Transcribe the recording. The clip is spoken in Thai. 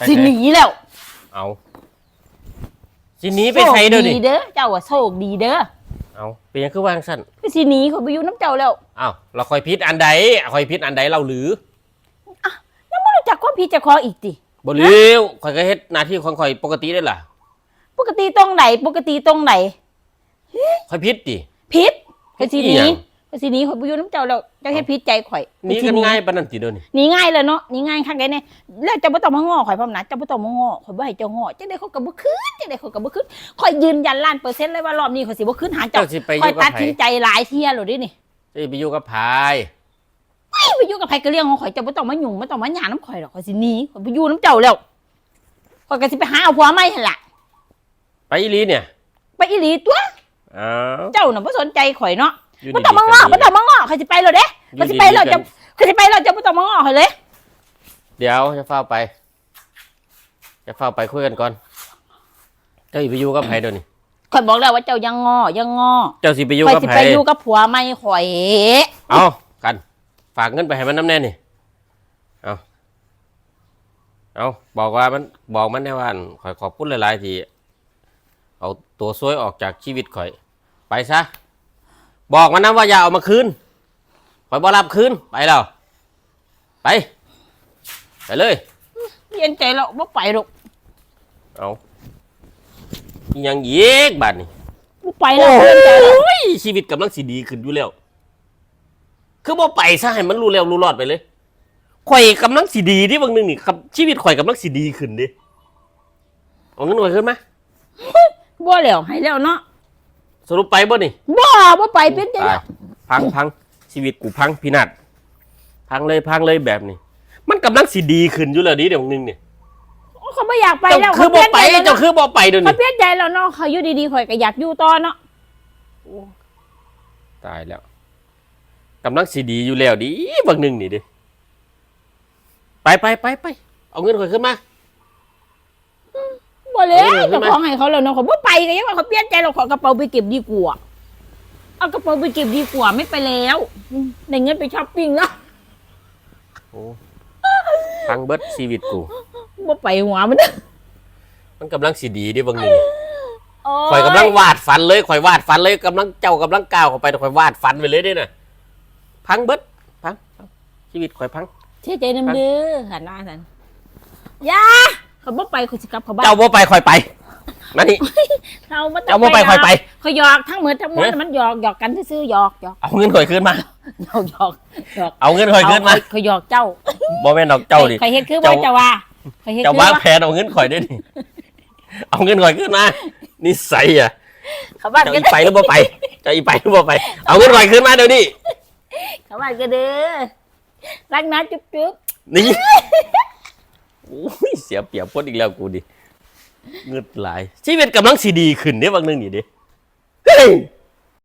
ไปสิไหนหนีแล้วเอาสิหนีไปไสเด้อนี่โชคเด้อเจ้าว่าโชคดีเด้อเอาเป็นหยังคือวางสั้นไปสิหนีเขาไปอยู่น้ำเจ้าแล้วอ้าวเราคอยพิษอันใดคอยพิษอันใดเราหรือยังไม่รู้จักความผิดเจะคออีกติบ่เลี้ยวคอยก็เฮ็ดหน้าที่ของคอยปกติได้ล่ะปกติตรงไหนปกติตรงไหนคอยพิษดิผิดไปสิหอีนีหยังไป สิหนีเขาไปอยู่น้ำเจ้าแล้วเจะให้ผิดใจข่อยหนี่ไปสิกันง่ายปานนั้นติเด้อนี่หนีง่ายเลยเนาะหนีง่ายข้างใดเนี่ยแล้วเจ้าบ่ต้องมาง้อข่อยพร้อมนะเจ้าบ่ต้องมาง้อข่อยบ่ให้เจ้าง้อจังได๋เขาก็บ่คืนจังได๋เขาก็บ่คืนข่อยยืนยันล้านเปอร์เซ็นต์เลยว่ารอบนี้ข่อยสิบ่คืนหาเจ้าเจ้าสิไปอข่อยยู่กัตับดไผสินใจหลายเที่ยแล้วเดินี่เจ้าสิไปอยู่กับไผไม่ไปอยู่กับไผก็เรื่องของข่อยเจ้าบ่ต้องมายุ่งบ่ต้องมาหยาน้ำข่อยหรอกข่อยสิหนีข่อยไปอยู่น้ำเจ้าแล้วข่อยก็สิไปหาเอาผัวใหม่หั่นล่ะไปอีหลีเนี่ยไปอีหลีตัว อ้าวเจ้าน่ะบ่สนใจข่อยเนาะ ยู่บ่ต้องมาง้อดีๆบ่ต้องมาง้อข่อยสิไปแล้วเด้อยู่ข่อยสิไปแล้วดีๆกัเจ้านข่อยสิไปแล้วเจ้าบ่ต้องมาง้อข่อยเลยเดี๋ยวจะเฝ้าไป จะเฝ้าไปคุยกันก่อน เจ้าสิไปอยู่กับไผเดี๋ยวนี้ข่อยบอกแล้วว่าเจ้ายังง้อยังง้อเจ้าสิไปอยู่ข่อยกับสิไผไปอยู่กับผัวใหม่ข่อยเอากัน ฝากเงินไปให้มันน้ำแน่นี่ เอาเอาบอกว่ามันบอกมันได้ว่าอั่นข่อยขอบคุณหลายๆที่เอาตัวซวยออกจากชีวิตข่อย ไปซะ บอกมันนะว่าอย่าเอามาคืนข่อยบ่รับคืนไปแล้วไป ไปเลย เย็นใจแล้วบ่ไปหรอกเอาอีหยังเยีกบาดนี่บ่ไปแล้วเย็นใจแล้วโอ้ยชีวิตกำลังสิดีขึ้นอยู่แล้ว คือบ่ไปซะให้มันรู้แล้วรู้รอดไปเลยข่อยกำลังสิดีที่บางนึงนี่ครับชีวิตข่อยกำลังสิดีขึ้นดิเอาเงินข่อยขึ้นมาบ่แล้วให้แล้วเนาะ สรุปไปบ่นี่บ่บ่ไปเป็นใจตายแล้วพังพังชีวิตกูพังพินาศพังเลยพังเลยแบบนี้ มันกำลังสิดีขึ้นอยู่แล้วดิเดี๋ยวนึงเนี่ยเขาไม่อยากไปเจ้าแล้วคือบ่ไปเขาเจ้าคือบ่ไปเดี๋ยวเขานี้เปลี่ยนใจแล้วเนาะเขาอยู่ดีๆข่อยก็อยากอยู่ต่อเนาะตายแล้วกำลังสิดีอยู่แล้วดิบางนึงนี่ดิไปไปไปไปเอาเงินข่อยขึ้นมา บ่แล้วเออใช่เจ้าไหมของให้เขาแล้วเนาะเขาบ่ไปก็ยังว่าเขาเปลี่ยนใจแล้วขอกระเป๋าไปเก็บดีกว่าเอากระเป๋าไปเก็บดีกว่าไม่ไปแล้วอืมได้เงินไปช้อปปิ้งแล้วโอ้พังเบิดชีวิตกูบ่ไปหัวมันเด้อมันกำลังสิดีดิบางนึงโอ้ข่อยกำลังวาดฝันเลยข่อยวาดฝันเลยกำลังเจ้ากำลังก้าวเข้าไปแต่ข่อยวาดฝันไปเลยเด้น่ะพังเบิดพังพังชีวิตข่อยพังเสียใจนำเด้อหันหน้าสันอย่า เขาบ่ไปเขาสิกลับเขาบ้านเจ้าบ่ไปข่อยไปมานี่ เราบ่ต้องเจ้าบ่ไปข่อยไป เขาหยอกทั้งหมดทั้งมวลเอ๊ะมันหยอกหยอกกันซื่อๆหยอกหยอกเอาเงินข่อยคืนมา หยอกหยอกหยอกเอาเงินข่อยคืนมาเขาหยอกเจ้าบ่แม่นดอกเจ้าดิข่อยเฮ็ดคือบ่เจ้า เจ้าว่าข่อยเฮ็ดเจ้าคือวางว่าแผนเอาเงินข่อยได้ดิเอาเงินข่อยคืนมานิสัยอะเขาบ้านเจ้าก็อีไปหรือบ่ไปเจ้าอีไปหรือบ่ไป เอาเงินข่อยคืนมาเดี๋ยวนี้เขาบ้านก็เด้อรักนะจุ๊บจุ๊บนี่โอ้ยเสียเปรียบคนอีกแล้วกูดิเงืดหลายชีวิตกำลังสีดีขึ้นเนี่ยบางนึงนี่ดิเฮ้ย